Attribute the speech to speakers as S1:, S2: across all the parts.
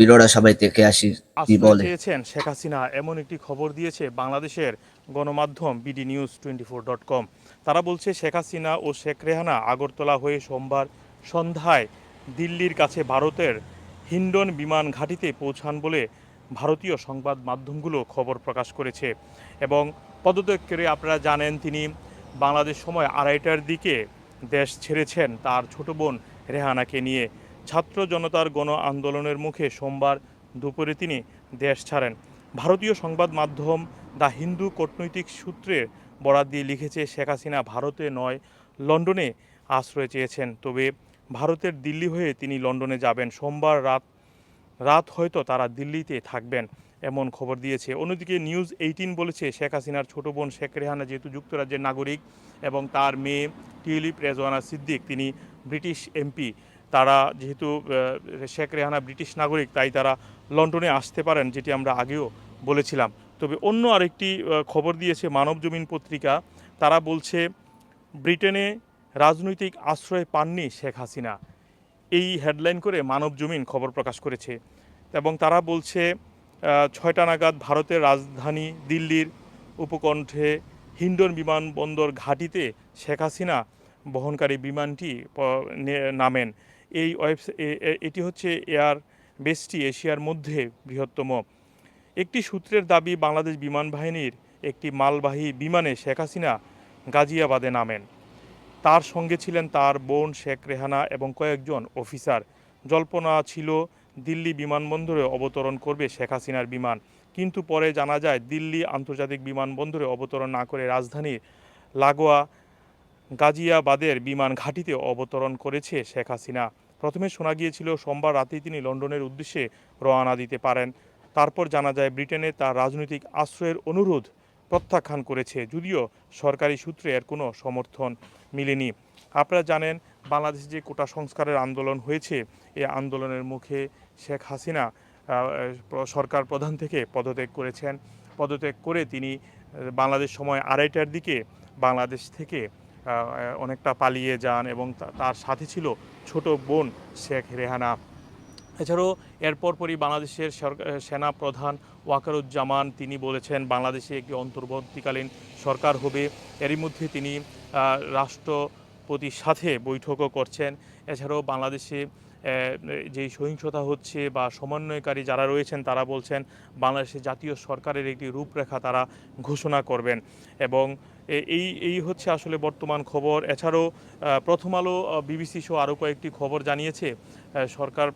S1: প্রিয়রা সবাই দেখে আসি কি বলে?
S2: চেয়েছেন শেখ হাসিনা এমন একটি খবর দিয়েছে বাংলাদেশের গণমাধ্যম BD news twenty four dot com. তারা বলছে শেখ হাসিনা ও শেখ রেহানা আগরতলা হয়ে সোমবার সন্ধ্যায় দিল্লির কাছে ভারতের হিন্ডন বিমান ঘাঁটিতে পৌঁছান বলে ভারতীয় সংবাদ মাধ্যমগুলো খবর প্রকাশ করেছে। এবং পদত্যাগ করে আপনারা জানেন তিনি বাংলাদেশ সময় আড়াইটার দিকে দেশ ছেড়েছেন তার ছোট বোন রেহানাকে নিয়ে। ছাত্র জনতার গণ আন্দোলনের মুখে সোমবার দুপুরে তিনি দেশ ছাড়েন। ভারতীয় সংবাদ মাধ্যম দ্য হিন্দু কূটনৈতিক সূত্রের বরাত দিয়ে লিখেছে, শেখ হাসিনা ভারতে নয়, লন্ডনে আশ্রয় চেয়েছেন। তবে ভারতের দিল্লি হয়ে তিনি লন্ডনে যাবেন। সোমবার রাত রাত হয়তো তারা দিল্লিতে থাকবেন, এমন খবর দিয়েছে। অন্যদিকে নিউজ এইটিন বলেছে, শেখ হাসিনার ছোট বোন শেখ রেহানা যেহেতু যুক্তরাজ্যের নাগরিক এবং তার মেয়ে টিউলিপ রেজওয়ানা সিদ্দিক, তিনি ব্রিটিশ এমপি, তারা যেহেতু শেখ রেহানা ব্রিটিশ নাগরিক, তাই তারা লন্ডনে আসতে পারেন, যেটি আমরা আগেও বলেছিলাম। তবে অন্য আরেকটি খবর দিয়েছে মানব জমিন পত্রিকা, তারা বলছে, ব্রিটেনে রাজনৈতিক আশ্রয় পাননি শেখ হাসিনা। এই হেডলাইন করে মানব জমিন খবর প্রকাশ করেছে। এবং তারা বলছে ছয়টা নাগাদ ভারতের রাজধানী দিল্লির উপকণ্ঠে হিন্ডন বিমানবন্দর ঘাঁটিতে শেখ হাসিনা বহনকারী বিমানটি নামেন। এই ওয়েবস- এটি হচ্ছে এয়ার বেসটি এশিয়ার মধ্যে বৃহত্তম। একটি সূত্রের দাবি, বাংলাদেশ বিমান বাহিনীর একটি মালবাহী বিমানে শেখ হাসিনা গাজিয়াবাদে নামেন। তার সঙ্গে ছিলেন তার বোন শেখ রেহানা এবং কয়েকজন অফিসার। জল্পনা ছিল, দিল্লি বিমানবন্দরে অবতরণ করবে শেখ হাসিনার বিমান। কিন্তু পরে জানা যায়, দিল্লি আন্তর্জাতিক বিমানবন্দরে অবতরণ না করে রাজধানীর লাগোয়া গাজিয়াবাদের বিমান ঘাঁটিতে অবতরণ করেছে শেখ হাসিনা। প্রথমে শোনা গিয়েছিল, সোমবার রাতেই তিনি লন্ডনের উদ্দেশ্যে রওনা দিতে পারেন। তারপর জানা যায়, ব্রিটেনে তার রাজনৈতিক আশ্রয়ের অনুরোধ প্রত্যাখ্যান করেছে, যদিও সরকারি সূত্রে এর কোনো সমর্থন মিলেনি। আপনারা জানেন, বাংলাদেশে যে কোটা সংস্কারের আন্দোলন হয়েছে এই আন্দোলনের মুখে শেখ হাসিনা সরকার প্রধান থেকে পদত্যাগ করেছেন। পদত্যাগ করে তিনি বাংলাদেশ সময় আড়াইটার দিকে বাংলাদেশ থেকে অনেকটা পালিয়ে যান এবং তার সাথে ছিল ছোট বোন শেখ রেহানা। এছাড়াও এরপর পরই বাংলাদেশের সেনা প্রধান ওয়াকারুজ্জামান, তিনি বলেছেন, বাংলাদেশে একটি অন্তর্বর্তীকালীন সরকার হবে। এরই মধ্যে তিনি রাষ্ট্রপতির সাথে বৈঠকও করছেন। এছাড়াও বাংলাদেশে যেই সহিংসতা হচ্ছে বা সমন্বয়কারী যারা রয়েছেন, তারা বলছেন বাংলাদেশের জাতীয় সরকারের একটি রূপরেখা তারা ঘোষণা করবেন। এবং এই এই হচ্ছে আসলে বর্তমান খবর। এছাড়াও প্রথম আলো বিবিসি সহ আরও কয়েকটি খবর জানিয়েছে। সরকার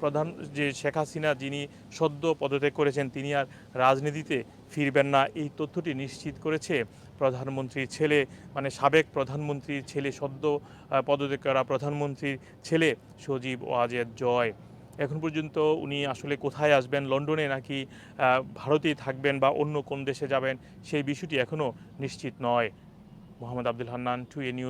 S2: প্রধান যে শেখ হাসিনা, যিনি সদ্য পদত্যাগ করেছেন, তিনি আর রাজনীতিতে ফিরবেন না। এই তথ্যটি নিশ্চিত করেছে প্রধানমন্ত্রীর ছেলে মানে সাবেক প্রধানমন্ত্রীর ছেলে, সদ্য পদত্যাগ করা প্রধানমন্ত্রীর ছেলে সজীব ওয়াজেদ জয়। এখন পর্যন্ত উনি আসলে কোথায় আসবেন, লন্ডনে নাকি ভারতেই থাকবেন বা অন্য কোন দেশে যাবেন, সেই বিষয়টি এখনও নিশ্চিত নয়। মোহাম্মদ আব্দুল হান্নান, টু এ নিউজ।